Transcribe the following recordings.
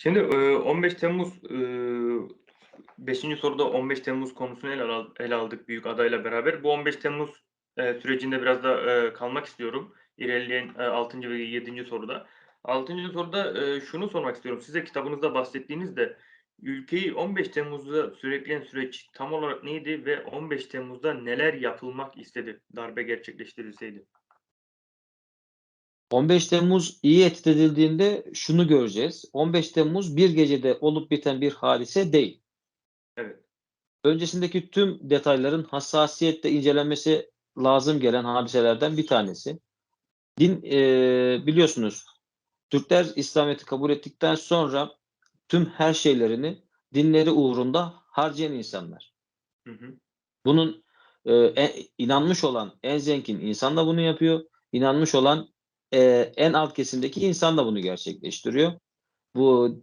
Şimdi, eee, 15 Temmuz, eee, 5. soruda 15 Temmuz konusunu ele al ele aldık büyük adayla beraber. Bu 15 Temmuz, eee, sürecinde biraz da, kalmak istiyorum. İlerleyen, eee, 6. ve 7. soruda. 6. soruda, şunu sormak istiyorum. Size kitabınızda bahsettiğinizde ülkeyi 15 Temmuz'da sürükleyen süreç tam olarak neydi ve 15 Temmuz'da neler yapılmak istedi darbe gerçekleştirilseydi? 15 Temmuz iyi etüt edildiğinde şunu göreceğiz. 15 Temmuz bir gecede olup biten bir hadise değil. Evet. Öncesindeki tüm detayların hassasiyetle incelenmesi lazım gelen hadiselerden bir tanesi. Din, eee, biliyorsunuz Türkler İslamiyet'i kabul ettikten sonra tüm her şeylerini dinleri uğrunda harcayan insanlar. Hı hı. Bunun, eee, e inanmış olan en zengin insan da bunu yapıyor. İnanmış olan, eee, en alt kesimdeki insan da bunu gerçekleştiriyor. Bu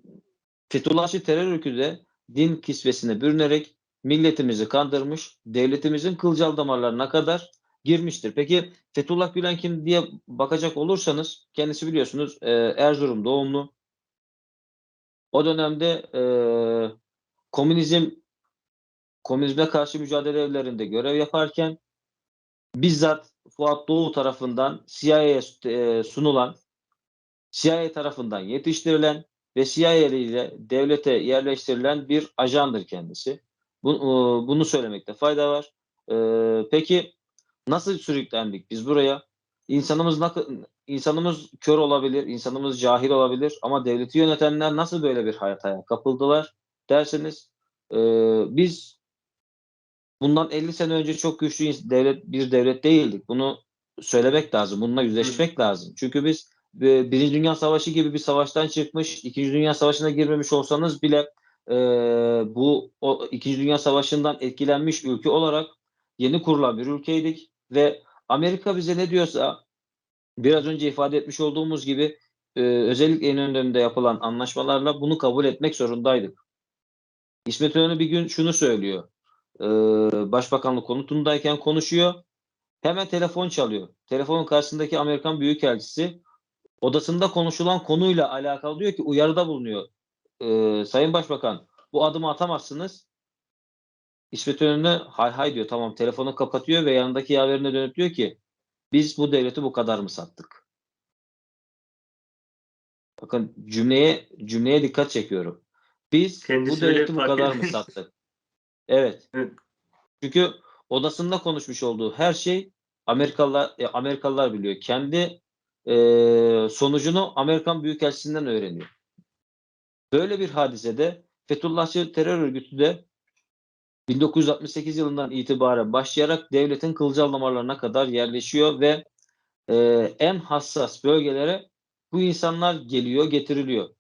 Fethullahçı terör örgütü de din kisvesine bürünerek milletimizi kandırmış, devletimizin kılcal damarlarına kadar girmiştir. Peki Fethullah Gülen kim diye bakacak olursanız kendisi biliyorsunuz, eee, Erzurum doğumlu. O dönemde, eee, komünizm komünizme karşı mücadele evlerinde görev yaparken bizzat Fuat Doğu tarafından CIA'ye s eee, sunulan, CIA tarafından yetiştirilen ve CIA ile devlete yerleştirilen bir ajandır kendisi. Uuu, bunu söylemekte fayda var. Eee, peki nasıl sürüklendik biz buraya? İnsanımız insanımız kör olabilir, insanımız cahil olabilir ama devleti yönetenler nasıl böyle bir hataya kapıldılar derseniz, biz bundan 50 sene önce çok güçlü devlet bir devlet değildik. Bunu söylemek lazım. Bununla Hı. yüzleşmek lazım. Çünkü biz, eee, 1. Dünya Savaşı gibi bir savaştan çıkmış, 2. Dünya Savaşı'na girmemiş olsanız bile, eee, bu o 2. Dünya Savaşı'ndan etkilenmiş ülke olarak yeni kurulan bir ülkeydik ve Amerika bize ne diyorsa biraz önce ifade etmiş olduğumuz gibi, eee, özellikle İnönü'nde yapılan anlaşmalarla bunu kabul etmek zorundaydık. İsmet İnönü bir gün şunu söylüyor, eee, Başbakanlık konutundayken konuşuyor. Hemen telefon çalıyor. Telefonun karşısındaki Amerikan büyükelçisi odasında konuşulan konuyla alakalı diyor ki uyarıda bulunuyor. Eee, "Sayın Başbakan, bu adımı atamazsınız." İsmet İnönü "Hay hay." diyor. Tamam, telefonu kapatıyor ve yanındaki yaverine dönüp diyor ki "Biz bu devleti bu kadar mı sattık?" Bakın cümleye cümleye dikkat çekiyorum. Biz Kendisi bu devleti bu kadar mı sattık? Evet. Evet. Çünkü odasında konuşmuş olduğu her şey Amerikalılar eee, Amerikalılar biliyor. Kendi, eee, sonucunu Amerikan büyükelçisinden öğreniyor. Böyle bir hadisede Fethullahçı terör örgütü de 1968 yılından itibaren başlayarak devletin kılcal damarlarına kadar yerleşiyor ve, eee, en hassas bölgelere bu insanlar geliyor, getiriliyor.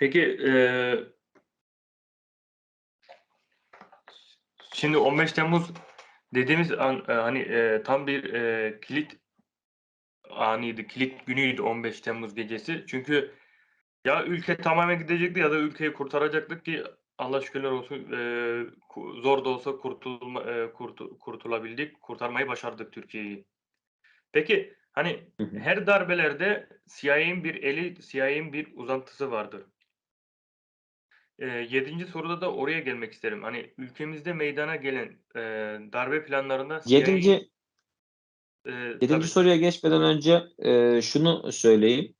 Peki, eee şimdi 15 Temmuz dediğimiz an, eee, hani, eee, tam bir, eee, kilit anıydı, kilit günüydü 15 Temmuz gecesi. Çünkü ya ülke tamamen gidecekti ya da ülkeyi kurtaracaktık ki Allah şükürler olsun, ku zor da olsa kurtulma eee, kurtu kurtulabildik, kurtarmayı başardık Türkiye'yi. Peki, hani, her darbelerde CIA'nin bir eli, CIA'nin bir uzantısı vardır. Eee, 7. soruda da oraya gelmek isterim. Hani, ülkemizde meydana gelen, eee, darbe planlarında 7. Eee, 7. tabii. soruya geçmeden önce, eee, şunu söyleyeyim.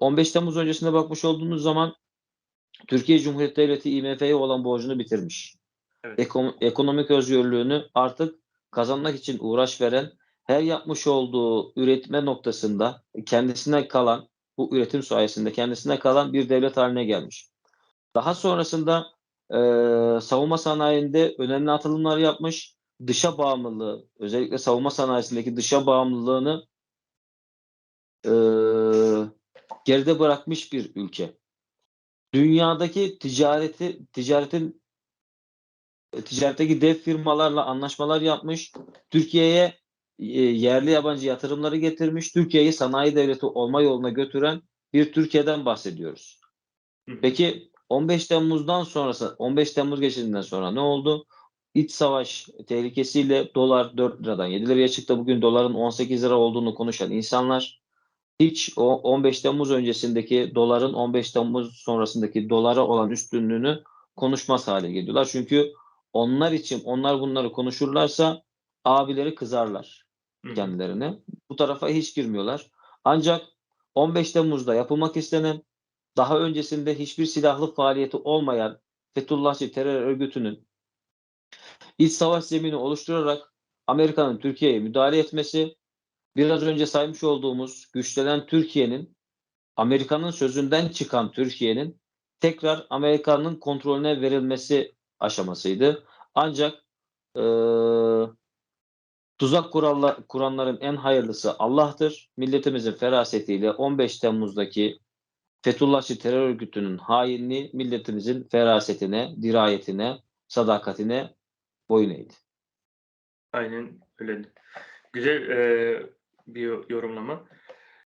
15 Temmuz öncesine bakmış olduğunuz zaman Türkiye Cumhuriyeti Devleti IMF'ye olan borcunu bitirmiş. Evet. Ekon ekonomik özgürlüğünü artık kazanmak için uğraş veren, her yapmış olduğu üretme noktasında kendisine kalan, bu üretim sayesinde kendisine kalan bir devlet hâline gelmiş. Daha sonrasında, eee, savunma sanayinde önemli atılımlar yapmış. Dışa bağımlılığı, özellikle savunma sanayisindeki dışa bağımlılığını eee, geride bırakmış bir ülke. Dünyadaki ticareti ticaretin eee, ticaretteki dev firmalarla anlaşmalar yapmış. Türkiye'ye, eee, yerli yabancı yatırımları getirmiş. Türkiye'yi sanayi devleti olma yoluna götüren bir Türkiye'den bahsediyoruz. Peki 15 Temmuz'dan sonrası 15 Temmuz gecesinden sonra ne oldu? İç savaş tehlikesiyle dolar 4 liradan 7 liraya çıktı. Bugün doların 18 lira olduğunu konuşan insanlar hiç o 15 Temmuz öncesindeki doların 15 Temmuz sonrasındaki dolara olan üstünlüğünü konuşmaz hale geliyorlar. Çünkü onlar için onlar bunları konuşurlarsa abileri kızarlar kendilerine. Bu tarafa hiç girmiyorlar. Ancak 15 Temmuz'da yapılmak istenen daha öncesinde hiçbir silahlı faaliyeti olmayan Fethullahçı terör örgütünün iç savaş zemini oluşturarak Amerika'nın Türkiye'ye müdahale etmesi, biraz önce saymış olduğumuz güçlenen Türkiye'nin, Amerika'nın sözünden çıkan Türkiye'nin tekrar Amerika'nın kontrolüne verilmesi aşamasıydı. Ancak eee, tuzak kuralla, kuranların en hayırlısı Allah'tır. Milletimizin ferasetiyle 15 Temmuz'daki Fethullahçı terör örgütünün hainliği milletimizin ferasetine, dirayetine, sadakatine boyun eğdi. Aynen öyle. Güzel eee, bir yo- yorumlama.